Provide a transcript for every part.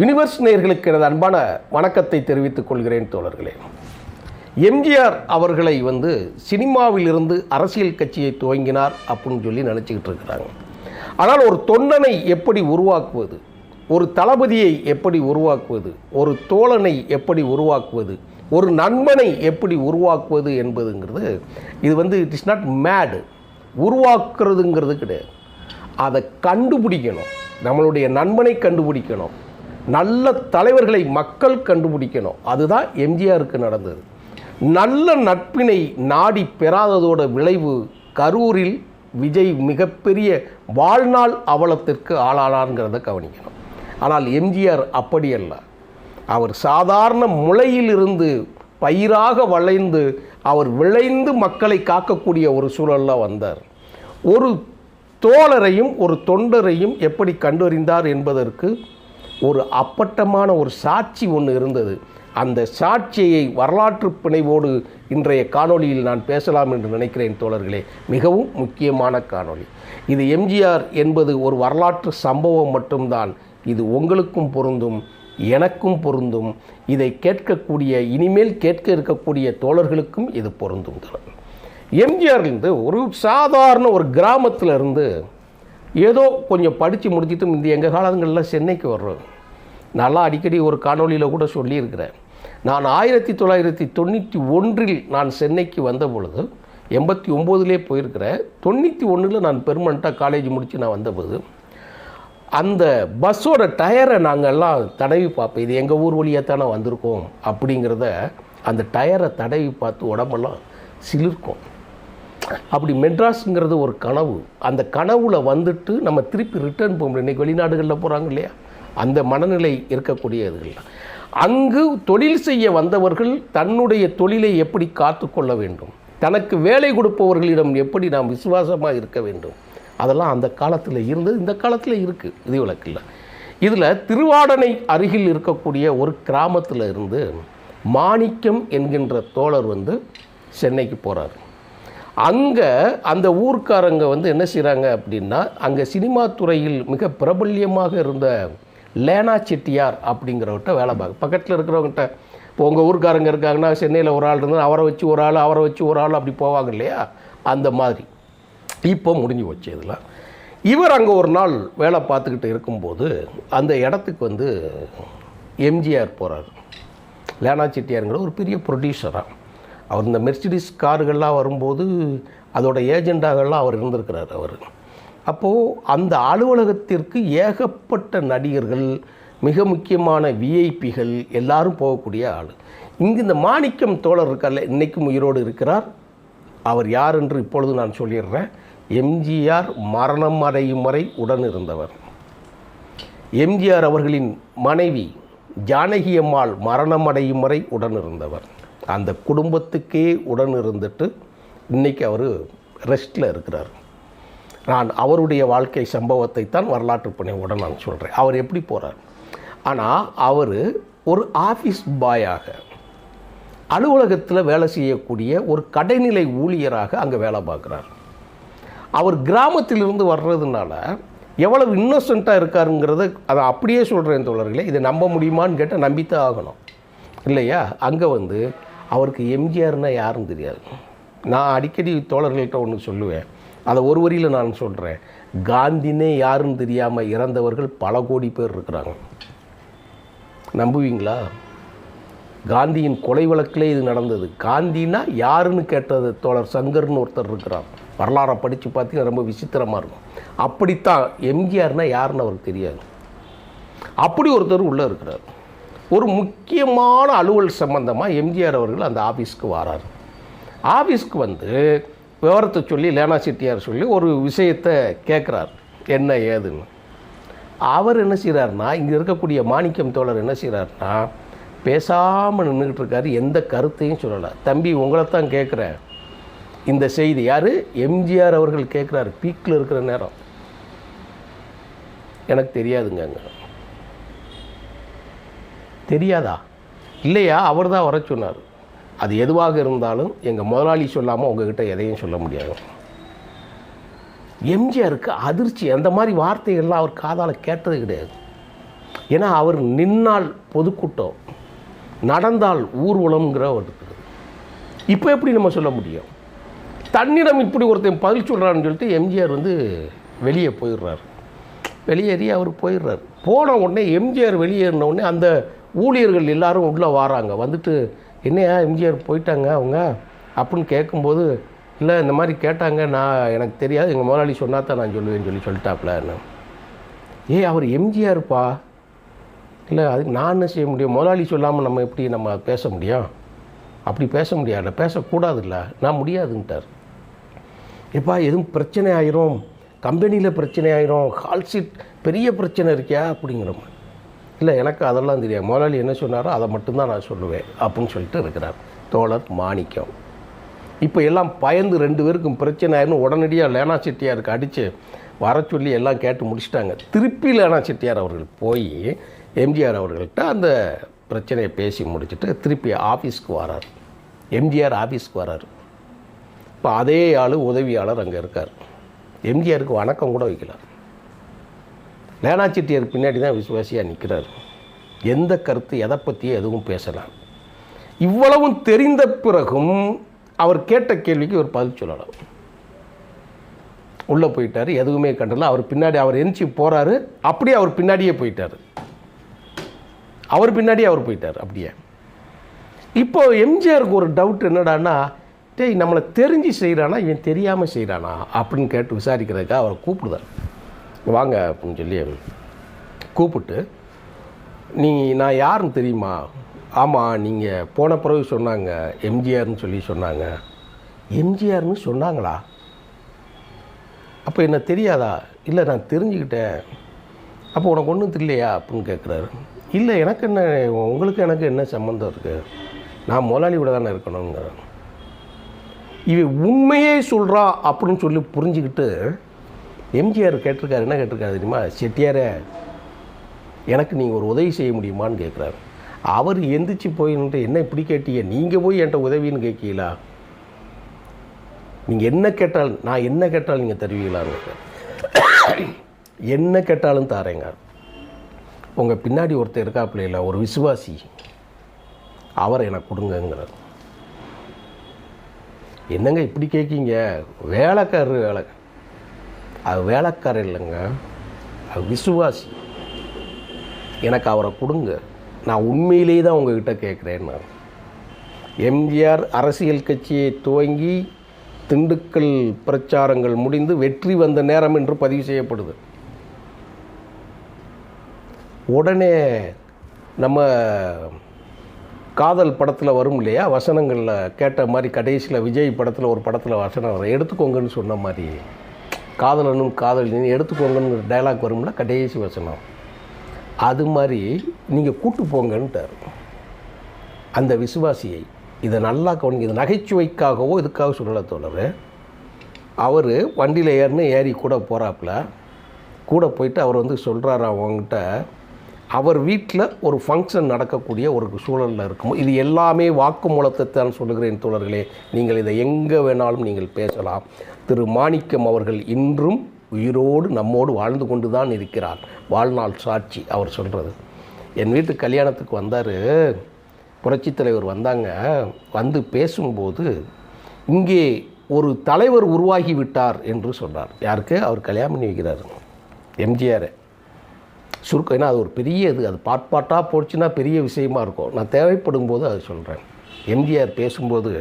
Universe நேர்களுக்கு எனது அன்பான வணக்கத்தை தெரிவித்துக் கொள்கிறேன் தோழர்களே. எம்ஜிஆர் அவர்களை வந்து சினிமாவிலிருந்து அரசியல் கட்சியை துவங்கினார் அப்படின்னு சொல்லி நினச்சிக்கிட்டு இருக்கிறாங்க. ஆனால் ஒரு தொண்டனை எப்படி உருவாக்குவது? ஒரு தளபதியை எப்படி உருவாக்குவது? ஒரு தோழனை எப்படி உருவாக்குவது? ஒரு நண்பனை எப்படி உருவாக்குவது என்பதுங்கிறது இது வந்து இட் இஸ் நாட் மேடு உருவாக்குறதுங்கிறது கிடையாது. அதை கண்டுபிடிக்கணும். நம்மளுடைய நண்பனை கண்டுபிடிக்கணும். நல்ல தலைவர்களை மக்கள் கண்டுபிடிக்கணும். அதுதான் எம்ஜிஆருக்கு நடந்தது. நல்ல நட்பினை நாடி பெறாததோட விளைவு கரூரில் விஜய் மிகப்பெரிய வாழ்நாள் அவலத்திற்கு ஆளானார்ங்கிறத கவனிக்கணும். ஆனால் எம்ஜிஆர் அப்படி அல்ல அவர் சாதாரண முளையிலிருந்து பயிராக வளைந்து அவர் விளைந்து மக்களை காக்கக்கூடிய ஒரு சூழலில் வந்தார். ஒரு தோழரையும் ஒரு தொண்டரையும் எப்படி கண்டறிந்தார் என்பதற்கு ஒரு அப்பட்டமான ஒரு சாட்சி ஒன்று இருந்தது. அந்த சாட்சியை வரலாற்று பிணைவோடு இன்றைய காணொளியில் நான் பேசலாம் என்று நினைக்கிறேன் தோழர்களே. மிகவும் முக்கியமான காணொளி. இது எம்ஜிஆர் என்பது ஒரு வரலாற்று சம்பவம் மட்டும்தான். இது உங்களுக்கும் பொருந்தும் எனக்கும் பொருந்தும். இதை கேட்கக்கூடிய இனிமேல் கேட்க இருக்கக்கூடிய தோழர்களுக்கும் இது பொருந்தும் எம்ஜிஆர்லேருந்து ஒரு சாதாரண ஒரு கிராமத்தில் இருந்து ஏதோ கொஞ்சம் படித்து முடிச்சுட்டு இந்த எங்கள் காலங்களில் சென்னைக்கு வர்றோம். நல்லா அடிக்கடி ஒரு காணொலியில் கூட சொல்லியிருக்கிறேன். நான் ஆயிரத்தி தொள்ளாயிரத்தி தொண்ணூற்றி ஒன்றில் நான் சென்னைக்கு வந்த பொழுது எண்பத்தி ஒம்போதுலேயே போயிருக்கிறேன். தொண்ணூற்றி ஒன்றில் நான் பெர்மனண்ட்டாக காலேஜ் முடித்து நான் வந்தபோது அந்த பஸ்ஸோட டயரை நாங்கள் எல்லாம் தடவி பார்ப்போம். இது எங்கள் ஊர் வழியாக தானே வந்திருக்கோம் அப்படிங்கிறத அந்த டயரை தடவி பார்த்து உடம்பெல்லாம் சிலிர்க்கும். அப்படி மெட்ராஸுங்கிறது ஒரு கனவு. அந்த கனவுல வந்துட்டு நம்ம திருப்பி ரிட்டர்ன் போக முடியும் இன்றைக்கி வெளிநாடுகளில் போகிறாங்க இல்லையா? அந்த மனநிலை இருக்கக்கூடியவர்கள் அங்கு தொழில் செய்ய வந்தவர்கள் தன்னுடைய தொழிலை எப்படி காத்துக்கொள்ள வேண்டும்? தனக்கு வேலை கொடுப்பவர்களிடம் எப்படி நாம் விசுவாசமாக இருக்க வேண்டும்? அதெல்லாம் அந்த காலத்தில் இருந்தது இந்த காலத்தில் இருக்குது இது விளக்கில். இதில் திருவாடனை அருகில் இருக்கக்கூடிய ஒரு கிராமத்தில் இருந்து மாணிக்கம் என்கின்ற தோழர் வந்து சென்னைக்கு போகிறார் அங்கே அந்த ஊர்க்காரங்க வந்து என்ன செய்கிறாங்க அப்படின்னா அங்கே சினிமா துறையில் மிக பிரபல்யமாக இருந்த லேனா செட்டியார் அப்படிங்கிறவர்கிட்ட வேலை பார்க்க. பக்கத்தில் இருக்கிறவங்ககிட்ட இப்போ உங்கள் ஊருக்காரங்க இருக்காங்கன்னா சென்னையில் ஒரு ஆள் இருந்தால் அவரை வச்சு ஒரு ஆள் அவரை வச்சு ஒரு ஆள் அப்படி போவாங்க இல்லையா? அந்த மாதிரி. இப்போ முடிஞ்சு வச்சு இதெல்லாம். இவர் அங்கே ஒரு நாள் வேலை பார்த்துக்கிட்டு இருக்கும்போது அந்த இடத்துக்கு வந்து எம்ஜிஆர் போகிறார் லேனா செட்டியாருங்கிற ஒரு பெரிய ப்ரொடியூசராக அவர் இந்த மெர்சிடிஸ் கார்கள்லாம் வரும்போது அதோட ஏஜெண்டாகலாம் அவர் இருந்திருக்கிறார் அவர். அப்போது அந்த அலுவலகத்திற்கு ஏகப்பட்ட நடிகர்கள் மிக முக்கியமான விஐபிகள் எல்லாரும் போகக்கூடிய ஆள். இங்கு இந்த மாணிக்கம் தோழர் இருக்கார்ல இன்றைக்கும் உயிரோடு இருக்கிறார். அவர் யார் என்று இப்பொழுது நான் சொல்லிடுறேன். எம்ஜிஆர் மரணம் அடையும் வரை உடன் இருந்தவர். எம்ஜிஆர் அவர்களின் மனைவி ஜானகி அம்மாள் மரணம் அடையும் வரை உடன் இருந்தவர். அந்த குடும்பத்துக்கே உடன் இருந்துட்டு இன்றைக்கி அவர் ரெஸ்ட்டில் இருக்கிறார். நான் அவருடைய வாழ்க்கை சம்பவத்தை தான் வரலாற்று பணியோட நான் சொல்கிறேன் அவர் எப்படி போகிறார் ஆனால் அவர் ஒரு ஆஃபீஸ் பாயாக அலுவலகத்தில் வேலை செய்யக்கூடிய ஒரு கடைநிலை ஊழியராக அங்கே வேலை பார்க்குறார். அவர் கிராமத்திலிருந்து வர்றதுனால எவ்வளவு இன்னோசென்ட்டாக இருக்காருங்கிறத அதை அப்படியே சொல்கிறேன் தோழர்களே. இதை நம்ப முடியுமான்னு கேட்டால் நம்பித்தான் ஆகணும். இல்லையா? அங்கே வந்து அவருக்கு எம்ஜிஆர்னால் யாரும் தெரியாது. நான் அடிக்கடி தோழர்கள்ட்ட ஒன்று சொல்லுவேன். அதை ஒரு வரியில் நான் சொல்கிறேன் காந்தினே யாருன்னு தெரியாமல் இறந்தவர்கள் பல கோடி பேர் இருக்கிறாங்க. நம்புவீங்களா? காந்தியின் கொலை வழக்கிலே இது நடந்தது. காந்தினா யாருன்னு கேட்டது? தோழர் சங்கர்னு ஒருத்தர் இருக்கிறார். வரலாறை படித்து பார்த்தீங்கன்னா ரொம்ப விசித்திரமாக இருக்கும். அப்படித்தான் எம்ஜிஆர்னா யாருன்னு அவருக்கு தெரியாது. அப்படி ஒருத்தர் உள்ளே இருக்கிறார். ஒரு முக்கியமான அலுவல் சம்பந்தமாக எம்ஜிஆர் அவர்கள் அந்த ஆஃபீஸ்க்கு வரார். ஆஃபீஸ்க்கு வந்து விவரத்தை சொல்லி லேனா செட்டியார் சொல்லி ஒரு விஷயத்தை கேட்குறார். என்ன ஏதுன்னு. அவர் என்ன செய்கிறாருன்னா இங்கே இருக்கக்கூடிய மாணிக்கம் தோழர் என்ன செய்கிறாருன்னா பேசாமல் நின்றுக்கிட்டு இருக்காரு எந்த கருத்தையும் சொல்லலை. தம்பி உங்களை தான் கேட்குறேன். இந்த செய்தி யார்? எம்ஜிஆர் அவர்கள் கேட்குறாரு பீக்கில் இருக்கிற நேரம். எனக்கு தெரியாதுங்க அங்கே. தெரியாதா? இல்லையா? அவர் தான் வர சொன்னார். அது எதுவாக இருந்தாலும் எங்கள் முதலாளி சொல்லாமல் உங்ககிட்ட எதையும் சொல்ல முடியாது. எம்ஜிஆருக்கு அதிர்ச்சி அந்த மாதிரி வார்த்தைகள்லாம் அவர் காதால் கேட்டது கிடையாது. ஏன்னா அவர் நின்னால் பொதுக்கூட்டம் நடந்தால் ஊர்வலம்ங்கிற ஒரு இருக்குது இப்போ எப்படி நம்ம சொல்ல முடியும்? தன்னிடம் இப்படி ஒருத்தன் பதில் சொல்கிறான்னு சொல்லிட்டு எம்ஜிஆர் வந்து வெளியே போயிடுறாரு. வெளியேறி அவர் போயிடுறாரு. போன உடனே எம்ஜிஆர் வெளியேறின உடனே அந்த ஊழியர்கள் எல்லாரும் உள்ளே வராங்க. வந்துட்டு என்னையா எம்ஜிஆர் போயிட்டாங்க அவங்க? அப்படின்னு கேட்கும்போது இல்லை இந்த மாதிரி கேட்டாங்க. நான் எனக்கு தெரியாது. எங்கள் முதலாளி சொன்னா தான் நான் சொல்லுவேன்னு சொல்லி சொல்லிட்டாப்புலன்னு ஏய் அவர் எம்ஜிஆர்ப்பா? இல்லை அதுக்கு நான் என்ன செய்ய முடியும். முதலாளி சொல்லாமல் நம்ம எப்படி நம்ம பேச முடியும்? அப்படி பேச முடியாது பேசக்கூடாதுல்ல நான் முடியாதுன்ட்டார். எப்பா எதுவும் பிரச்சனை ஆயிரும்? கம்பெனியில் பிரச்சனை ஆயிரும்? ஹால் சீட் பெரிய பிரச்சனை இருக்கியா? அப்படிங்கிற மாதிரி. இல்லை எனக்கு அதெல்லாம் தெரியாது. முதலாளி என்ன சொன்னாரோ அதை மட்டும்தான் நான் சொல்லுவேன் அப்படின்னு சொல்லிட்டு இருக்கிறார். தோழர் மாணிக்கம். இப்போ எல்லாம் பயந்து ரெண்டு பேருக்கும் பிரச்சனை ஆயிரும் உடனடியாக லேனா செட்டியாருக்கு அடித்து வர சொல்லி எல்லாம் கேட்டு முடிச்சிட்டாங்க. திருப்பி லேனா செட்டியார் அவர்கள் போய் எம்ஜிஆர் அவர்கள்ட்ட அந்த பிரச்சனையை பேசி முடிச்சுட்டு திருப்பி ஆஃபீஸ்க்கு வரார். எம்ஜிஆர் ஆஃபீஸ்க்கு வரார். இப்போ அதே ஆள் உதவியாளர் அங்கே இருக்கார். எம்ஜிஆருக்கு வணக்கம் கூட வைக்கலாம் லேனா செட்டியார் பின்னாடி தான் விசுவாசியாக நிற்கிறார் எந்த கருத்து எதை பற்றியே எதுவும் பேசலாம் இவ்வளவும் தெரிந்த பிறகும் அவர் கேட்ட கேள்விக்கு ஒரு பதில் சொல்லலாம். உள்ளே போயிட்டார் எதுவுமே கண்டல. அவர் பின்னாடி அவர் எந்திச்சு போகிறாரு அப்படியே அவர் பின்னாடியே போயிட்டார். அவர் பின்னாடியே அவர் போயிட்டார் அப்படியே. இப்போ எம்ஜிஆருக்கு ஒரு டவுட் என்னடான்னா டேய் நம்மளை தெரிஞ்சு செய்கிறானா இவன் தெரியாமல் செய்கிறானா அப்படின்னு கேட்டு விசாரிக்கிறதுக்காக அவரை கூப்பிடுதார். வாங்க அப்படின்னு சொல்லி கூப்பிட்டு நீ நான் யாருன்னு தெரியுமா? ஆமாம் நீங்கள் போன பிறகு சொன்னாங்க எம்ஜிஆர்னு சொல்லி சொன்னாங்க. எம்ஜிஆர்னு சொன்னாங்களா? அப்போ என்ன தெரியாதா? இல்லை நான் தெரிஞ்சுக்கிட்டேன். அப்போ உனக்கு ஒன்றும் தெரியலையா? அப்படின்னு கேட்குறாரு. இல்லை எனக்கு என்ன உங்களுக்கு எனக்கு என்ன சம்மந்தம் இருக்குது நான் முதலாளியோட தானே இருக்கணுங்கிறேன் இவன் உண்மையே சொல்கிறா அப்படின்னு சொல்லி புரிஞ்சுக்கிட்டு எம்ஜிஆர் கேட்டிருக்காரு என்ன கேட்டிருக்காரு தெரியுமா? செட்டியாரே எனக்கு நீங்கள் ஒரு உதவி செய்ய முடியுமான்னு கேட்குறாரு. அவர் எந்திரிச்சு போயின்ட்டு என்ன இப்படி கேட்டீங்க? நீங்கள் போய் என்கிட்ட உதவின்னு கேட்கீங்களா? நீங்கள் என்ன கேட்டால் நான் என்ன கேட்டாலும் நீங்கள் தருவீங்களான்னு என்ன கேட்டாலும் தாரேங்க. உங்கள் பின்னாடி ஒருத்தர் இருக்காப்புல இல்லை ஒரு விசுவாசி அவரை எனக்கு கொடுங்கங்கிறார். என்னங்க இப்படி கேட்கீங்க? வேலைக்காரர் வேலை. அது வேலைக்காரர் இல்லைங்க. அது விசுவாசி. எனக்கு அவரை கொடுங்க. நான் உண்மையிலேயே தான் உங்ககிட்ட கேட்குறேன்னு எம்ஜிஆர் அரசியல் கட்சியை துவங்கி திண்டுக்கல் பிரச்சாரங்கள் முடிந்து வெற்றி வந்த நேரம் என்று பதிவு செய்யப்படுது. உடனே நம்ம காதல் படத்தில் வரும் இல்லையா? வசனங்களில் கேட்ட மாதிரி கடைசியில் விஜய் படத்தில் ஒரு படத்தில் வசனம் வரும். எடுத்துக்கோங்கன்னு சொன்ன மாதிரி காதலனும் காதலினும் எடுத்துக்கோங்கன்னு டைலாக் வரும்ல கடைசி வசனம். அது மாதிரி நீங்கள் கூட்டு போங்கன்ட்டார் அந்த விசுவாசியை இதை நல்லா கவனிங்க இது நகைச்சுவைக்காகவோ இதுக்காக சொல்லலை தோழர் அவர் வண்டியில் ஏறினு ஏறி கூட போகிறாப்புல கூட போயிட்டு அவர் வந்து சொல்கிறாரு அவங்ககிட்ட அவர் வீட்டில் ஒரு ஃபங்க்ஷன் நடக்கக்கூடிய ஒரு சூழலில் இருக்கும் இது எல்லாமே வாக்குமூலத்தை தான் சொல்லுகிறேன் தோழர்களே நீங்கள் இதை எங்கே வேணாலும் நீங்கள் பேசலாம். திரு மாணிக்கம் அவர்கள் இன்றும் உயிரோடு நம்மோடு வாழ்ந்து கொண்டு தான் இருக்கிறார். வாழ்நாள் சாட்சி அவர் சொல்கிறது என் வீட்டு கல்யாணத்துக்கு வந்தார். புரட்சித் தலைவர் வந்தாங்க. வந்து பேசும்போது இங்கே ஒரு தலைவர் உருவாகி விட்டார் என்று சொன்னார். யாருக்கு? அவர் கல்யாணம் பண்ணி வைக்கிறார் எம்ஜிஆர். சுருக்கம் ஏன்னா அது ஒரு பெரிய இது. அது பாட்பாட்டாக போச்சுன்னா பெரிய விஷயமா இருக்கும். நான் தேவைப்படும் போது அதை சொல்கிறேன் எம்ஜிஆர் பேசும்போது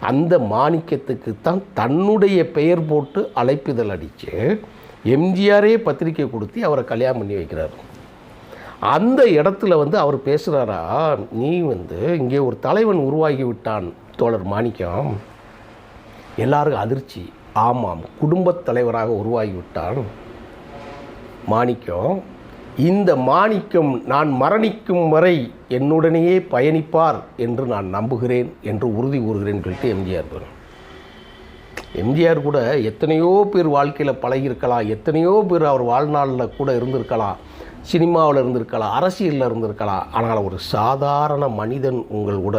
அந்த மாணிக்கத்துக்கு தான் தன்னுடைய பெயர் போட்டு அழைப்பிதழ் அடித்து எம்ஜிஆரே பத்திரிக்கை கொடுத்து அவரை கல்யாணம் பண்ணி வைக்கிறார். அந்த இடத்துல வந்து அவர் பேசுகிறாரா நீ வந்து இங்கே ஒரு தலைவன் உருவாகி விட்டான் தோழர் மாணிக்கம். எல்லாருக்கும் அதிர்ச்சி. ஆமாம் குடும்பத் தலைவராக உருவாகி விட்டான் மாணிக்கம். இந்த மாணிக்கம் நான் மரணிக்கும் வரை என்னுடனேயே பயணிப்பார் என்று நான் நம்புகிறேன் என்று உறுதி கூறுகிறேன் சொல்லிட்டு எம்ஜிஆர் சொன்னார். எம்ஜிஆர் கூட எத்தனையோ பேர் வாழ்க்கையில் பழகியிருக்கலாம் எத்தனையோ பேர் அவர் வாழ்நாளில் கூட இருந்திருக்கலாம் சினிமாவில் இருந்திருக்கலாம் அரசியலில் இருந்திருக்கலாம். ஆனால் ஒரு சாதாரண மனிதன் உங்கள் கூட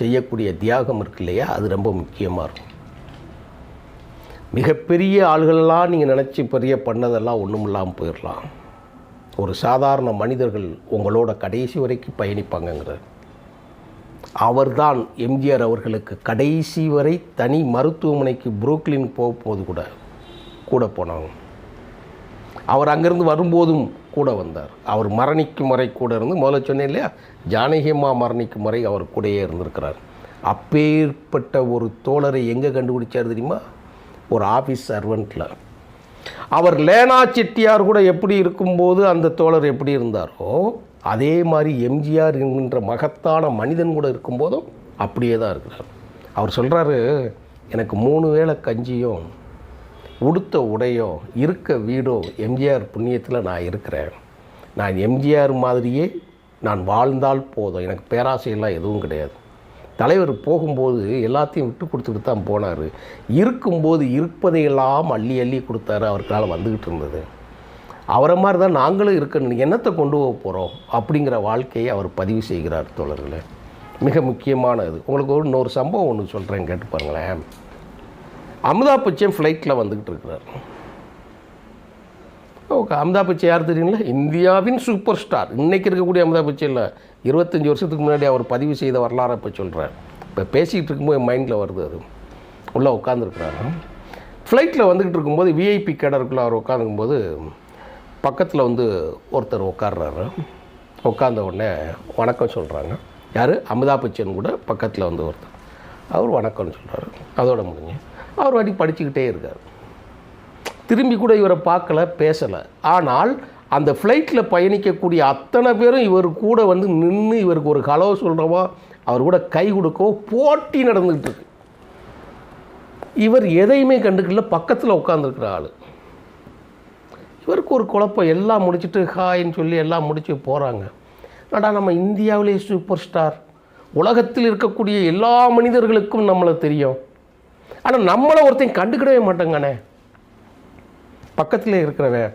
செய்யக்கூடிய தியாகம் இருக்கு இல்லையா? அது ரொம்ப முக்கியமாக இருக்கும். மிகப்பெரிய ஆள்களெல்லாம் நீங்கள் நினச்சி பெரிய பண்ணதெல்லாம் ஒன்றும் இல்லாமல் போயிடலாம் ஒரு சாதாரண மனிதர்கள் உங்களோட கடைசி வரைக்கும் பயணிப்பாங்கங்கிறார். அவர்தான் எம்ஜிஆர் அவர்களுக்கு கடைசி வரை தனி மருத்துவமனைக்கு புரோக்லின் போகும்போது கூட கூட போனாங்க. அவர் அங்கேருந்து வரும்போதும் கூட வந்தார். அவர் மரணிக்கும் வரை கூட இருந்து முதல்ல சொன்னேன் இல்லையா? ஜானகியம்மா மரணிக்கும் வரை அவர் கூடயே இருந்திருக்கிறார். அப்பேற்பட்ட ஒரு தோழரை எங்கே கண்டுபிடிச்சார் தெரியுமா? ஒரு ஆஃபீஸ் சர்வெண்ட்டில் அவர் லேனா செட்டியார் கூட எப்படி இருக்கும்போது அந்த தோழர் எப்படி இருந்தாரோ அதே மாதிரி எம்ஜிஆர் என்கின்ற மகத்தான மனிதன் கூட இருக்கும்போதும் அப்படியே தான் இருக்கிறார். அவர் சொல்கிறாரு எனக்கு மூணு வேளை கஞ்சியும் உடுத்த உடையோ இருக்க வீடோ எம்ஜிஆர் புண்ணியத்தில் நான் இருக்கிறேன். நான் எம்ஜிஆர் மாதிரியே நான் வாழ்ந்தால் போதும். எனக்கு பேராசையெல்லாம் எதுவும் கிடையாது. தலைவர் போகும்போது எல்லாத்தையும் விட்டு கொடுத்துட்டு தான் போனார். இருக்கும்போது இருப்பதையெல்லாம் அள்ளி அள்ளி கொடுத்தாரு. அவர்களால் வந்துக்கிட்டு இருந்தது. அவரை மாதிரி தான் நாங்களும் இருக்கணும். என்னத்தை கொண்டு போக போகிறோம் அப்படிங்கிற வாழ்க்கையை அவர் பதிவு செய்கிறார் தோழர்களே. மிக முக்கியமானது. உங்களுக்கு ஒரு இன்னொரு சம்பவம் ஒன்று சொல்கிறேன் கேட்டு பாருங்களேன். அமிதாப் பச்சன் ஃப்ளைட்டில் வந்துக்கிட்டு இருக்கிறார். ஓகே அமிதாப் பச்சன் யார் தெரியுங்களா? இந்தியாவின் சூப்பர் ஸ்டார் இன்றைக்கி இருக்கக்கூடிய அமிதாப் பச்சன் இல்லை இருபத்தஞ்சி வருஷத்துக்கு முன்னாடி அவர் பதிவு செய்த வரலாறை இப்போ சொல்கிறேன் இப்போ பேசிக்கிட்டு இருக்கும்போது என் மைண்டில் வருது அது. உள்ளே உட்காந்துருக்குறாரு ஃப்ளைட்டில் வந்துக்கிட்டு இருக்கும்போது விஐபி கேடருக்குள்ளே அவர் உட்காந்துக்கும்போது பக்கத்தில் வந்து ஒருத்தர் உட்கார்றாரு. உட்காந்த உடனே வணக்கம் சொல்கிறாங்க யார்? அமிதாப் பச்சன் கூட பக்கத்தில் வந்து ஒருத்தர். அவர் வணக்கம்னு சொல்கிறாரு அதோட முடிஞ்சு. அவர் வாட்டி படிச்சுக்கிட்டே இருக்கார். திரும்பி கூட இவரை பார்க்கல பேசலை. ஆனால் அந்த ஃப்ளைட்டில் பயணிக்கக்கூடிய அத்தனை பேரும் இவர் கூட வந்து நின்று இவருக்கு ஒரு கலவை சொல்கிறவோ அவர் கூட கை கொடுக்கவோ போட்டி நடந்துகிட்டு இருக்கு. இவர் எதையுமே கண்டுக்கல பக்கத்தில் உட்காந்துருக்கிற ஆள். இவருக்கு ஒரு குழப்பம் எல்லாம் முடிச்சுட்டு ஹாய்ன்னு சொல்லி எல்லாம் முடிச்சு போகிறாங்க நடா நம்ம இந்தியாவிலே சூப்பர் ஸ்டார் உலகத்தில் இருக்கக்கூடிய எல்லா மனிதர்களுக்கும் நம்மளை தெரியும். ஆனால் நம்மளை ஒருத்தன் கண்டுக்கிடவே மாட்டேங்கண்ணே பக்கத்தில் இருக்கிறவன்.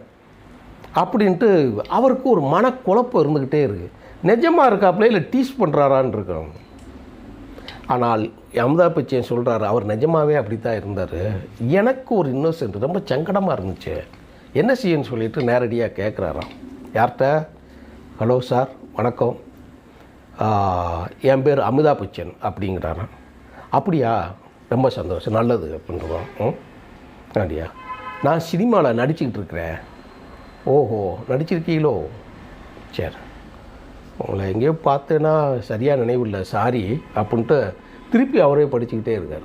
அப்படின்ட்டு அவருக்கு ஒரு மனக்குழப்பம் இருந்துக்கிட்டே இருக்குது நிஜமாக இருக்காப்புல இல்லை டீஸ் பண்ணுறாரான்னு இருக்கிறோம் ஆனால் அமிதாப் பச்சன் சொல்கிறாரு அவர் நிஜமாகவே அப்படி தான் இருந்தார். எனக்கு ஒரு இன்னோசென்ட் ரொம்ப சங்கடமாக இருந்துச்சு. என்ன செய்யன்னு சொல்லிட்டு நேரடியாக கேட்குறாராம் யார்கிட்ட ஹலோ சார் வணக்கம். என் பேர் அமிதாப் பச்சன் அப்படிங்கிறாராம். அப்படியா? ரொம்ப சந்தோஷம் நல்லது அப்படின்றோம் ம் அப்படியா? நான் சினிமாவில் நடிச்சுக்கிட்டு இருக்கிறேன். ஓஹோ நடிச்சிருக்கீங்களோ? சரி. உங்களை எங்கேயோ பார்த்தேன்னா சரியாக நினைவில்லை சாரி அப்படின்ட்டு திருப்பி அவரே படிச்சுக்கிட்டே இருக்கார்.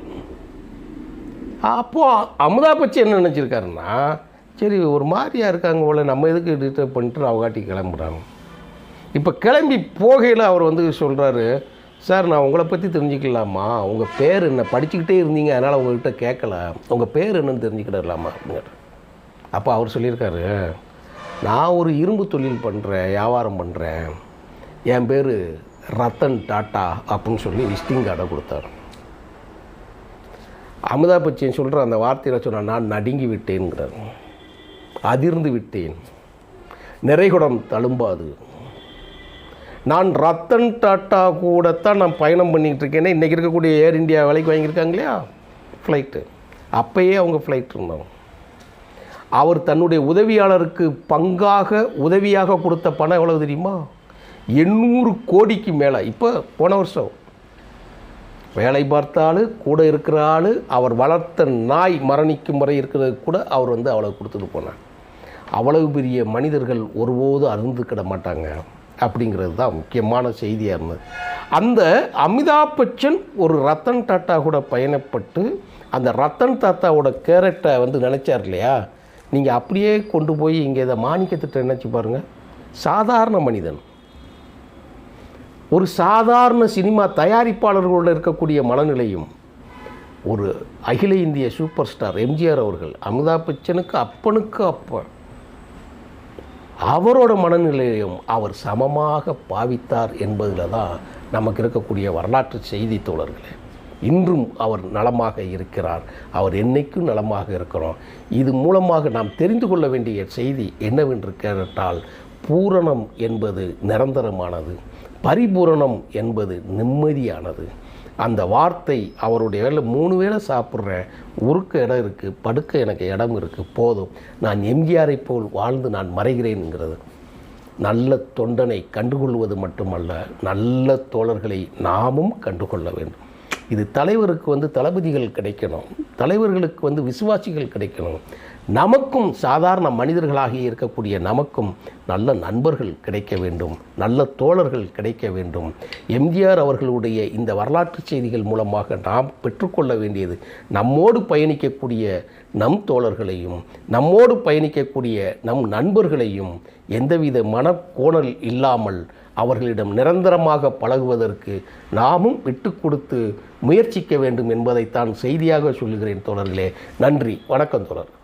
அப்போது அமுதா பச்சை என்ன நினச்சிருக்காருன்னா சரி ஒரு மாதிரியா இருக்காங்க போல நம்ம எதுக்கு டிஸ்டர்ப் பண்ணிட்டு அவகாட்டி கிளம்புறாங்க. இப்போ கிளம்பி போகையில் அவர் வந்து சொல்கிறாரு சார் நான் உங்களை பற்றி தெரிஞ்சுக்கலாமா? உங்கள் பேர் என்ன? படிச்சுக்கிட்டே இருந்தீங்க அதனால் உங்கள்கிட்ட கேட்கல. உங்கள் பேர் என்னன்னு தெரிஞ்சுக்கிடலாமா? அப்படிங்கிற அப்போ அவர் சொல்லியிருக்காரு நான் ஒரு இரும்பு தொழில் பண்ணுறேன் வியாபாரம் பண்ணுறேன் என் பேர் ரத்தன் டாட்டா அப்படின்னு சொல்லி விசிட்டிங் கார்டை கொடுத்தார். அமிதாப் பச்சன் சொல்கிற அந்த வார்த்தையில் சொன்னால் நான் நடுங்கி விட்டேன்கிறார் அதிர்ந்து விட்டேன். நிறைகுடம் தழும்பாது. நான் ரத்தன் டாட்டா கூடத்தான் நான் பயணம் பண்ணிகிட்டு இருக்கேனே. இன்றைக்கி இருக்கக்கூடிய ஏர் இந்தியா விலைக்கு வாங்கியிருக்காங்க இல்லையா? ஃப்ளைட்டு அப்போயே அவங்க ஃப்ளைட் இருந்தாங்க. அவர் தன்னுடைய உதவியாளருக்கு பங்காக உதவியாக கொடுத்த பணம் எவ்வளவு தெரியுமா? எண்ணூறு கோடிக்கு மேலே. இப்போ போன வருஷம். வேலை பார்த்த ஆள் கூட இருக்கிற ஆள் அவர் வளர்த்த நாய் மரணிக்கும் வரை இருக்கிறது கூட அவர் வந்து அவ்வளவு கொடுத்துட்டு போனார். அவ்வளவு பெரிய மனிதர்கள் ஒருபோதும் அருந்துக்கிட மாட்டாங்க அப்படிங்கிறது தான் முக்கியமான செய்தியாக இருந்தது. அந்த அமிதாப் பச்சன் ஒரு ரத்தன் டாட்டா கூட பயணப்பட்டு அந்த ரத்தன் தாத்தாவோட கேரக்டரை வந்து நினச்சார் இல்லையா? நீங்கள் அப்படியே கொண்டு போய் இங்கே இதை மாணிக்கத்திட்ட நினச்சி பாருங்கள் சாதாரண மனிதன். ஒரு சாதாரண சினிமா தயாரிப்பாளர்களோடு இருக்கக்கூடிய மனநிலையும் ஒரு அகில இந்திய சூப்பர் ஸ்டார் எம்ஜிஆர் அவர்கள் அமிதாப் பச்சனுக்கு அப்பனுக்கு அப்பன் அவரோட மனநிலையையும் அவர் சமமாக பாவித்தார் என்பதில் தான் நமக்கு இருக்கக்கூடிய வரலாற்று செய்தி தோழர்களே. இன்றும் அவர் நலமாக இருக்கிறார். அவர் என்னைக்கும் நலமாக இருக்கிறோம். இது மூலமாக நாம் தெரிந்து கொள்ள வேண்டிய செய்தி என்னவென்று கேட்டால் பூரணம் என்பது நிரந்தரமானது. பரிபூரணம் என்பது நிம்மதியானது. அந்த வார்த்தை அவருடைய வேலை மூணு வேளை சாப்பிட்றேன் உருக்க இடம் இருக்குது படுக்க எனக்கு இடம் இருக்குது போதும். நான் எம்ஜிஆரை போல் வாழ்ந்து நான் மறைகிறேன்ங்கிறது நல்ல தொண்டனை கண்டுகொள்வது மட்டுமல்ல நல்ல தோழர்களை நாமும் கண்டுகொள்ள வேண்டும். இது தலைவருக்கு வந்து தளபதிகள் கிடைக்கணும். தலைவர்களுக்கு வந்து விசுவாசிகள் கிடைக்கணும். நமக்கும் சாதாரண மனிதர்களாகி இருக்கக்கூடிய நமக்கும் நல்ல நண்பர்கள் கிடைக்க வேண்டும். நல்ல தோழர்கள் கிடைக்க வேண்டும். எம்ஜிஆர் அவர்களுடைய இந்த வரலாற்று செய்திகள் மூலமாக நாம் பெற்றுக்கொள்ள வேண்டியது நம்மோடு பயணிக்கக்கூடிய நம் தோழர்களையும் நம்மோடு பயணிக்கக்கூடிய நம் நண்பர்களையும் எந்தவித மனக்கோணல் இல்லாமல் அவர்களிடம் நிரந்தரமாக பழகுவதற்கு நாமும் விட்டு கொடுத்து முயற்சிக்க வேண்டும் என்பதைத்தான் செய்தியாக சொல்கிறேன் தோழர்களே. நன்றி. வணக்கம் தோழர்.